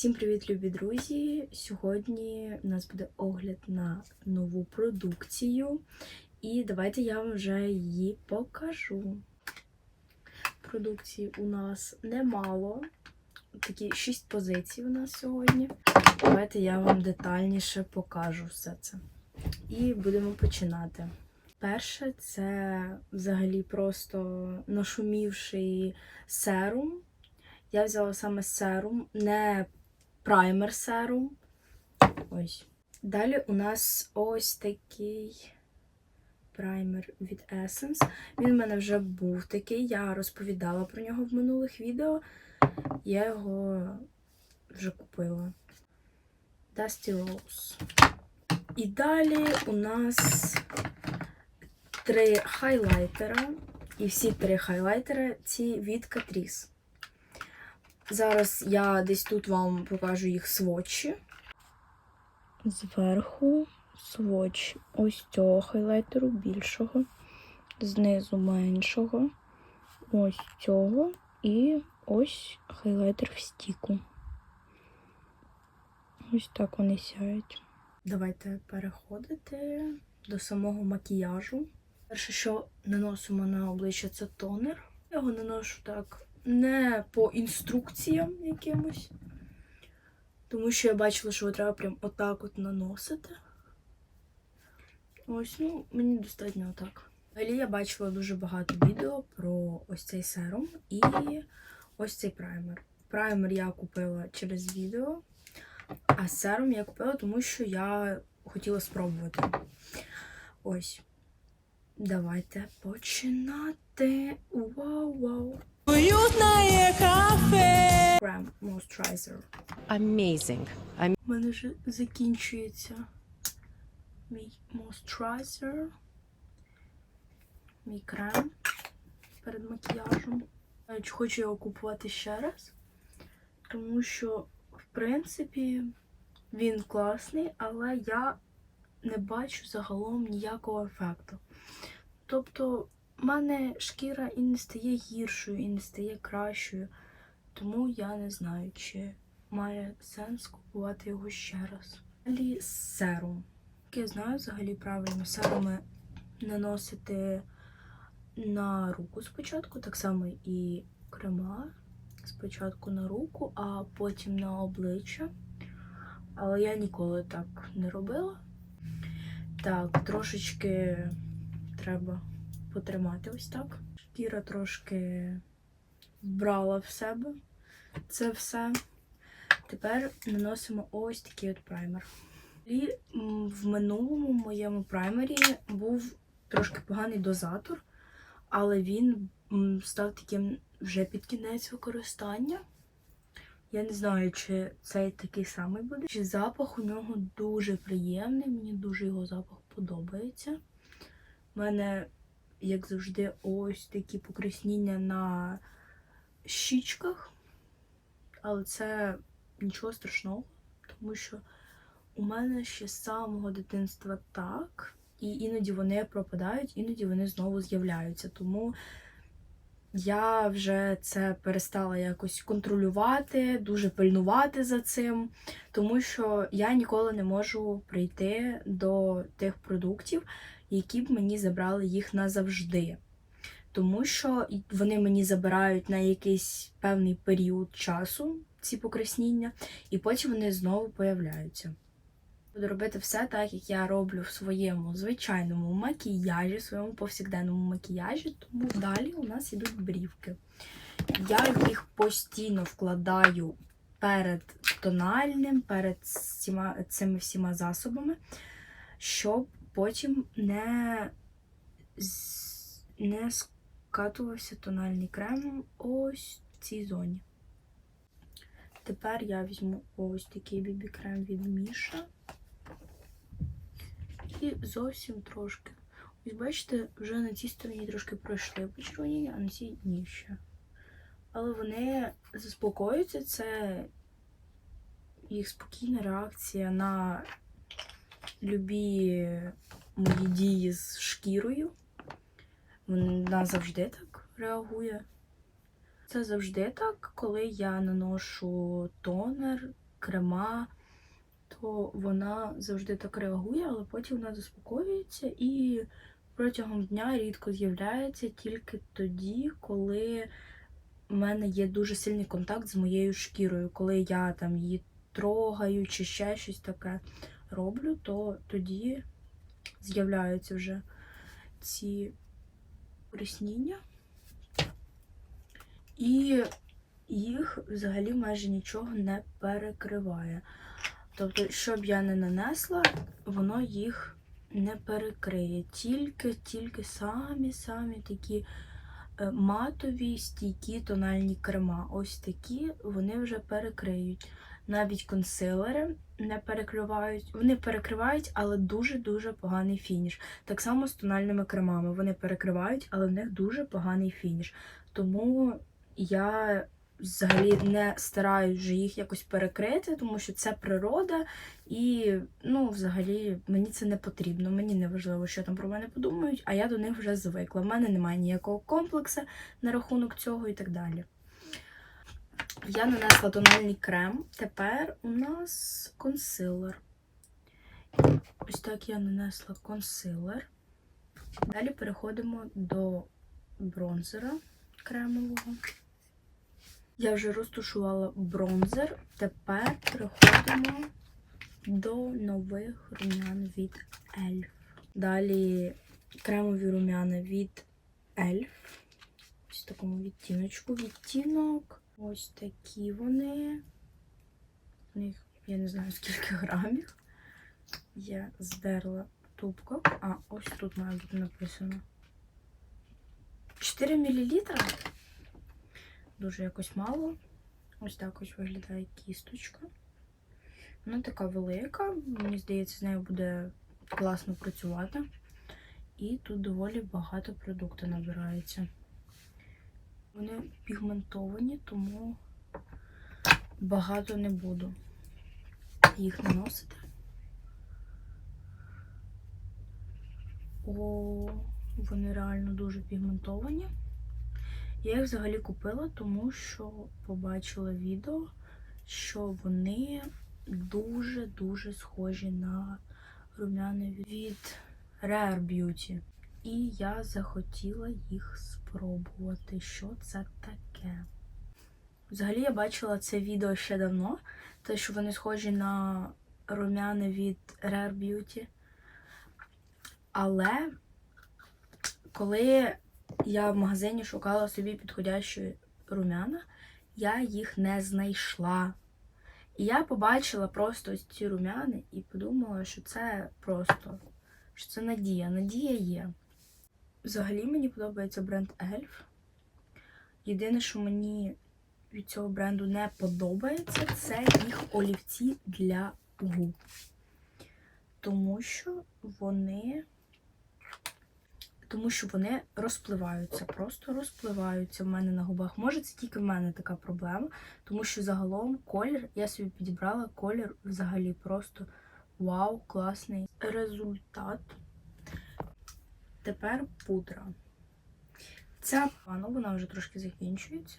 Всім привіт, любі друзі! Сьогодні у нас буде огляд на нову продукцію, і давайте я вам вже її покажу. Продукції у нас немало. Такі шість позицій у нас сьогодні. Давайте я вам детальніше покажу все це. І будемо починати. Перше, це взагалі просто нашумівший серум. Я взяла саме серум, не праймер серум. Ось. Далі у нас ось такий праймер від Essence. Він в мене вже був такий, я розповідала про нього в минулих відео. Я його вже купила. Dusty Rose. І далі у нас три хайлайтера. І всі три хайлайтери ці від Catrice. Зараз я десь тут вам покажу їх сводчі. Зверху сводч ось цього хайлайтеру більшого, знизу меншого, ось цього і ось хайлайтер в стіку. Ось так вони сяють. Давайте переходити до самого макіяжу. Перше, що наносимо на обличчя, це тонер. Я його наношу так не по інструкціям якимось. Тому що я бачила, що треба прям отак от наносити. Ось, ну, мені достатньо отак. Взагалі я бачила дуже багато відео про ось цей серум і ось цей праймер. Праймер я купила через відео, а серум я купила, тому що я хотіла спробувати. Ось. Давайте починати. Вау-вау. Уютное кафе. Крем Moisturizer. Amazing. У мене вже закінчується мій moisturizer, мій крем перед макіяжем. Навіть хочу його купувати ще раз, тому що, в принципі, він класний, але я не бачу загалом ніякого ефекту. Тобто, в мене шкіра і не стає гіршою, і не стає кращою. Тому я не знаю, чи має сенс купувати його ще раз. Далі серум. Я знаю, взагалі правильно серуми наносити на руку спочатку, так само і крема. Спочатку на руку, а потім на обличчя. Але я ніколи так не робила. Так, трошечки треба потримати ось так. Шкіра трошки вбрала в себе це все. Тепер наносимо ось такий от праймер. І в минулому моєму праймері був трошки поганий дозатор, але він став таким вже під кінець використання. Я не знаю, чи цей такий самий буде. Чи запах у нього дуже приємний, мені дуже його запах подобається. У мене, як завжди, ось такі покраснення на щічках. Але це нічого страшного, тому що у мене ще з самого дитинства так, і іноді вони пропадають, іноді вони знову з'являються. Тому я вже це перестала якось контролювати, дуже пильнувати за цим, тому що я ніколи не можу прийти до тих продуктів, які б мені забрали їх назавжди. Тому що вони мені забирають на якийсь певний період часу ці покрасніння, і потім вони знову появляються. Буду робити все так, як я роблю в своєму звичайному макіяжі, в своєму повсякденному макіяжі, тому далі у нас йдуть брівки. Я їх постійно вкладаю перед тональним, перед цими всіма засобами, щоб потім не, не скатувався тональний крем ось в цій зоні. Тепер я візьму ось такий бібі-крем від Міша. І зовсім трошки. Ось бачите, вже на цій стороні трошки пройшли почервоніння, а на цій ні ще. Але вони заспокоюються, це їх спокійна реакція на любі мої дії з шкірою. Вона завжди так реагує. Це завжди так, коли я наношу тонер крема, то вона завжди так реагує, але потім вона заспокоюється і протягом дня рідко з'являється тільки тоді, коли в мене є дуже сильний контакт з моєю шкірою. Коли я там її трогаю чи ще щось таке роблю, то тоді з'являються вже ці прісніння. І їх взагалі майже нічого не перекриває. Тобто, що б я не нанесла, воно їх не перекриє. Тільки, тільки самі-самі такі е, матові, стійкі тональні крема. Ось такі вони вже перекриють. Навіть консилери не перекривають. Вони перекривають, але дуже-дуже поганий фініш. Так само з тональними кремами. Вони перекривають, але в них дуже поганий фініш. Тому я взагалі не стараюсь вже їх якось перекрити, тому що це природа, і ну, взагалі мені це не потрібно. Мені не важливо, що там про мене подумають, а я до них вже звикла. У мене немає ніякого комплексу на рахунок цього і так далі. Я нанесла тональний крем. Тепер у нас консилер. Ось так я нанесла консилер. Далі переходимо до бронзера кремового. Я вже розтушувала бронзер. Тепер переходимо до нових румян від Elf. Далі кремові румяна від Elf. Ось в такому відтіночку. Відтінок. Ось такі вони. В них я не знаю скільки грамів. Я здерла тубку. А, ось тут має бути написано. 4 мл. Дуже якось мало. Ось так ось виглядає кісточка. Вона така велика, мені здається, з нею буде класно працювати. І тут доволі багато продукту набирається. Вони пігментовані, тому багато не буду їх наносити. О, вони реально дуже пігментовані. Я їх взагалі купила, тому що побачила відео, що вони дуже-дуже схожі на румяни від Rare Beauty. І я захотіла їх спробувати, що це таке. Взагалі я бачила це відео ще давно, те, що вони схожі на румяни від Rare Beauty. Але коли я в магазині шукала собі підходящі румяна, я їх не знайшла. І я побачила просто ці румяни і подумала, що це просто, що це надія. Надія є. Взагалі мені подобається бренд Elf. Єдине, що мені від цього бренду не подобається, це їх олівці для губ. Тому що вони тому що вони розпливаються, просто розпливаються в мене на губах. Може, це тільки в мене така проблема, тому що загалом колір, я собі підібрала колір взагалі просто вау, класний результат. Тепер пудра. Ця пану, вона вже трошки закінчується.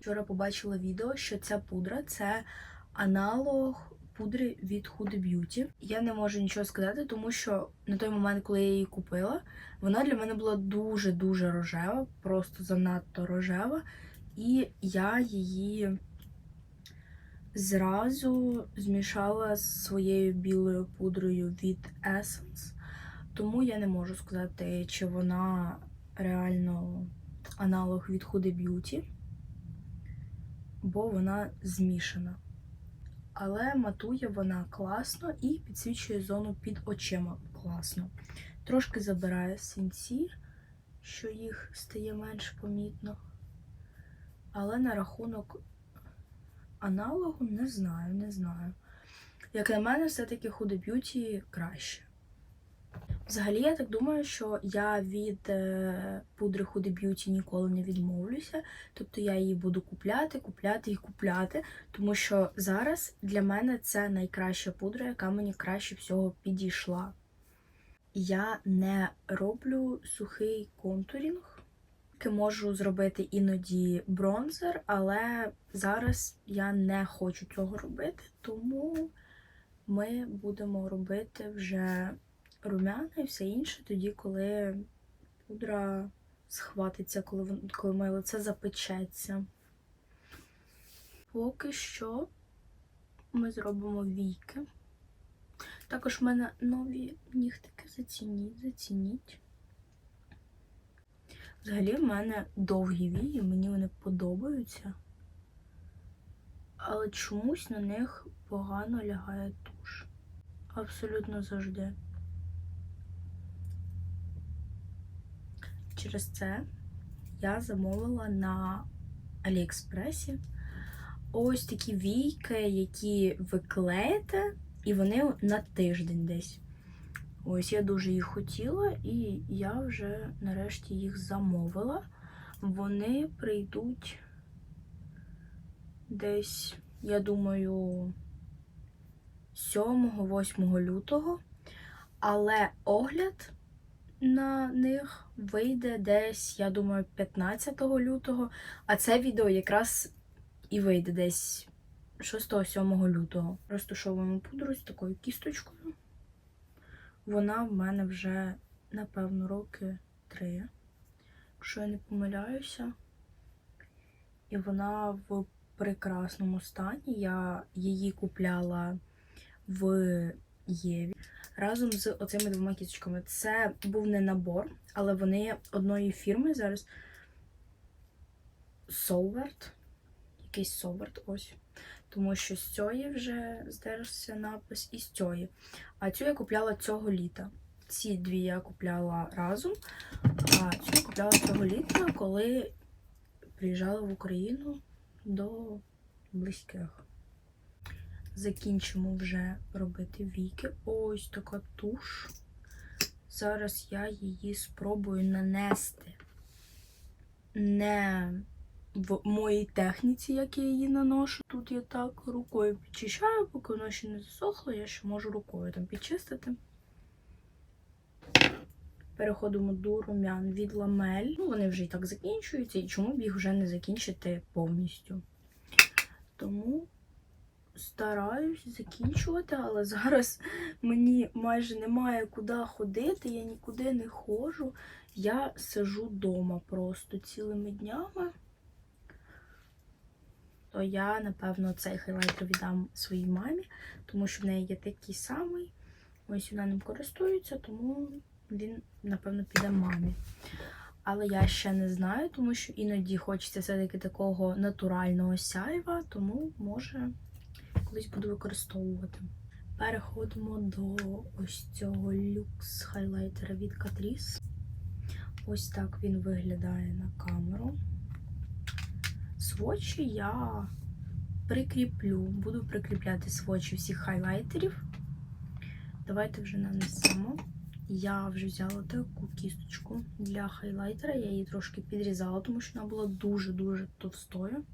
Вчора побачила відео, що ця пудра це аналог пудри від Huda Beauty. Я не можу нічого сказати, тому що на той момент, коли я її купила, вона для мене була дуже-дуже рожева, просто занадто рожева. І я її зразу змішала з своєю білою пудрою від Essence. Тому я не можу сказати, чи вона реально аналог від Huda Beauty, бо вона змішана але матує вона класно і підсвічує зону під очима класно. Трошки забирає синці, що їх стає менш помітно. Але на рахунок аналогу не знаю, не знаю. Як на мене, все-таки Huda Beauty краще. Взагалі, я так думаю, що я від е, пудри Huda Beauty ніколи не відмовлюся. Тобто я її буду купляти, купляти і купляти, тому що зараз для мене це найкраща пудра, яка мені краще всього підійшла. Я не роблю сухий контурінг Можу зробити іноді бронзер, але зараз я не хочу цього робити, тому ми будемо робити вже румяна і все інше тоді, коли пудра схватиться, коли, коли моє лице запечеться. Поки що ми зробимо війки. Також в мене нові нігтики. Зацініть, зацініть. Взагалі, в мене довгі вії, мені вони подобаються. Але чомусь на них погано лягає туш. Абсолютно завжди. Через це я замовила на Аліекспресі ось такі війки, які ви клеїте, і вони на тиждень десь. Ось я дуже їх хотіла, і я вже нарешті їх замовила. Вони прийдуть десь, я думаю, 7-8 лютого. Але огляд на них вийде десь, я думаю, 15 лютого. А це відео якраз і вийде десь 6-7 лютого. Розташовуємо пудру з такою кісточкою. Вона в мене вже, напевно, роки три, якщо я не помиляюся. І вона в прекрасному стані. Я її купляла в Єві разом з оцими двома кісточками. Це був не набор, але вони одної фірми зараз. Солверт. Якийсь Солверт, ось. Тому що з цієї вже здержався напис і з цієї. А цю я купляла цього літа. Ці дві я купляла разом, а цю я купляла цього літа, коли приїжджала в Україну до близьких. Закінчимо вже робити віки. Ось така туш. Зараз я її спробую нанести не в моїй техніці, як я її наношу. Тут я так рукою підчищаю, поки воно ще не засохло, я ще можу рукою там підчистити. Переходимо до румян від ламель. Ну, вони вже і так закінчуються, і чому б їх вже не закінчити повністю. Тому стараюсь закінчувати, але зараз мені майже немає куди ходити, я нікуди не ходжу. Я сижу вдома просто цілими днями. То я, напевно, цей хайлайтер віддам своїй мамі, тому що в неї є такий самий. Ось вона ним користується, тому він, напевно, піде мамі. Але я ще не знаю, тому що іноді хочеться все-таки такого натурального сяйва, тому може колись буду використовувати. Переходимо до ось цього люкс хайлайтера від Catrice. Ось так він виглядає на камеру. Свочі я прикріплю, буду прикріпляти свочі всіх хайлайтерів. Давайте вже нанесемо. Я вже взяла таку кісточку для хайлайтера. Я її трошки підрізала, тому що вона була дуже-дуже товстою.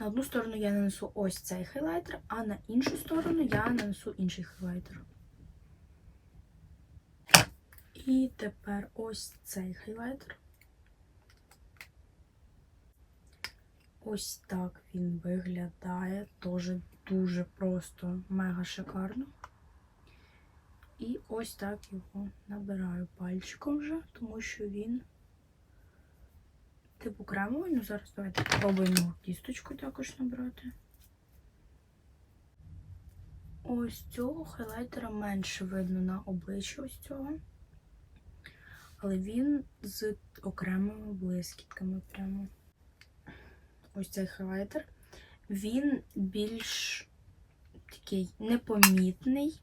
На одну сторону я нанесу ось цей хайлайтер, а на іншу сторону я нанесу інший хайлайтер. І тепер ось цей хайлайтер. Ось так він виглядає. Теж дуже просто мега шикарно. І ось так його набираю пальчиком вже, тому що він типу кремовий. Ну зараз давайте спробуємо кісточку також набрати. Ось цього хайлайтера менше видно на обличчі ось цього. Але він з окремими блискітками прямо. Ось цей хайлайтер. Він більш такий непомітний.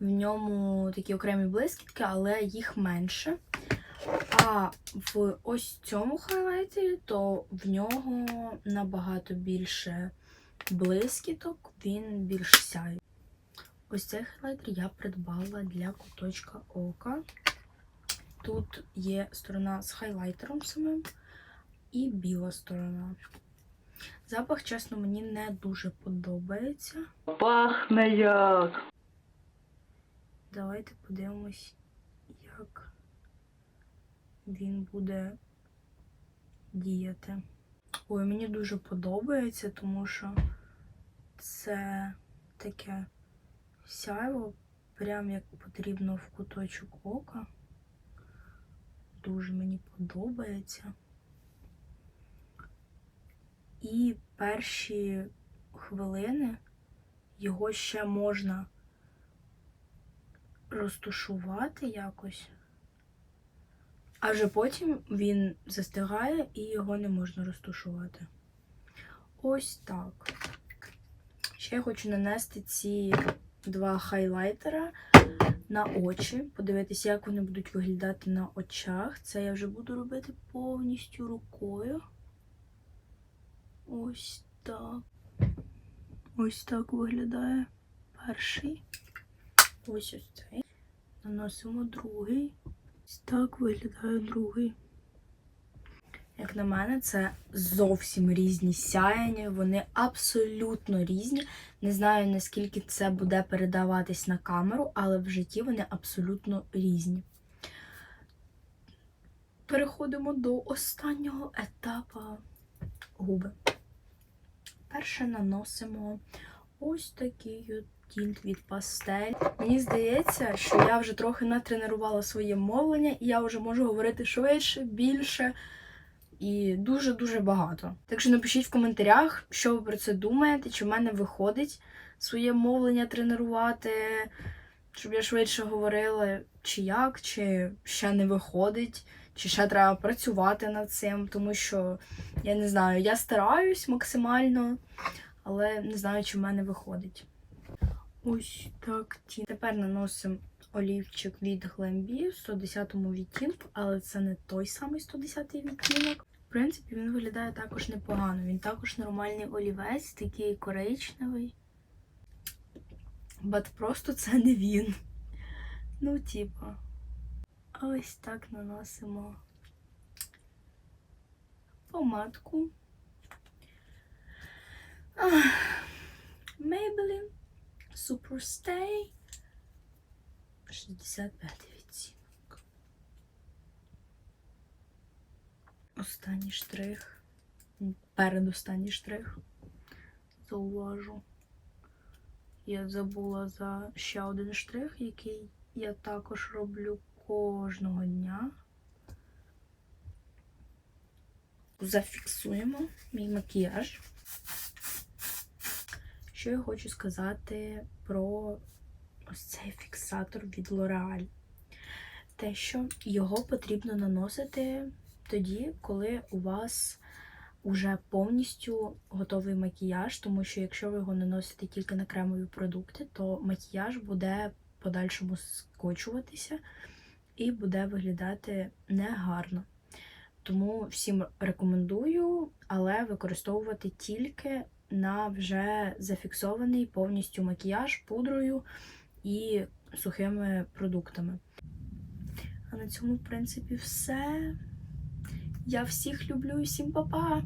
В ньому такі окремі блискітки, але їх менше. А в ось цьому хайлайтері, то в нього набагато більше блискіток, він більш сяє. Ось цей хайлайтер я придбала для куточка ока. Тут є сторона з хайлайтером самим і біла сторона. Запах, чесно, мені не дуже подобається. Пахне як. Давайте подивимось, він буде діяти. Ой, мені дуже подобається, тому що це таке сяйво, прям як потрібно в куточок ока. Дуже мені подобається. І перші хвилини його ще можна розтушувати якось. А потім він застигає і його не можна розтушувати. Ось так. Ще я хочу нанести ці два хайлайтера на очі. Подивитися, як вони будуть виглядати на очах. Це я вже буду робити повністю рукою. Ось так. Ось так виглядає перший. Ось ось цей. Наносимо другий. Ось так виглядає другий. Як на мене, це зовсім різні сяяння. Вони абсолютно різні. Не знаю, наскільки це буде передаватись на камеру, але в житті вони абсолютно різні. Переходимо до останнього етапу губи. Перше наносимо ось такий от тінт від пастель. Мені здається, що я вже трохи натренувала своє мовлення, і я вже можу говорити швидше, більше і дуже-дуже багато. Так що напишіть в коментарях, що ви про це думаєте, чи в мене виходить своє мовлення тренувати, щоб я швидше говорила, чи як, чи ще не виходить, чи ще треба працювати над цим, тому що я не знаю, я стараюсь максимально, але не знаю, чи в мене виходить. Ось так. ті. Тепер наносимо олівчик від Glambi в 110 му відтінку, але це не той самий 110 й відтінок. В принципі, він виглядає також непогано. Він також нормальний олівець, такий коричневий. Бат просто це не він. Ну, типа. Ось так наносимо помадку. Maybelline Superstay 65 відтінок. Останній штрих. Передостанній штрих. Зауважу. Я забула за ще один штрих, який я також роблю кожного дня. Зафіксуємо мій макіяж. Що я хочу сказати про ось цей фіксатор від L'Oreal. Те, що його потрібно наносити тоді, коли у вас уже повністю готовий макіяж, тому що якщо ви його наносите тільки на кремові продукти, то макіяж буде подальшому скочуватися і буде виглядати негарно. Тому всім рекомендую, але використовувати тільки на вже зафіксований повністю макіяж пудрою і сухими продуктами. А на цьому, в принципі, все. Я всіх люблю і всім па-па!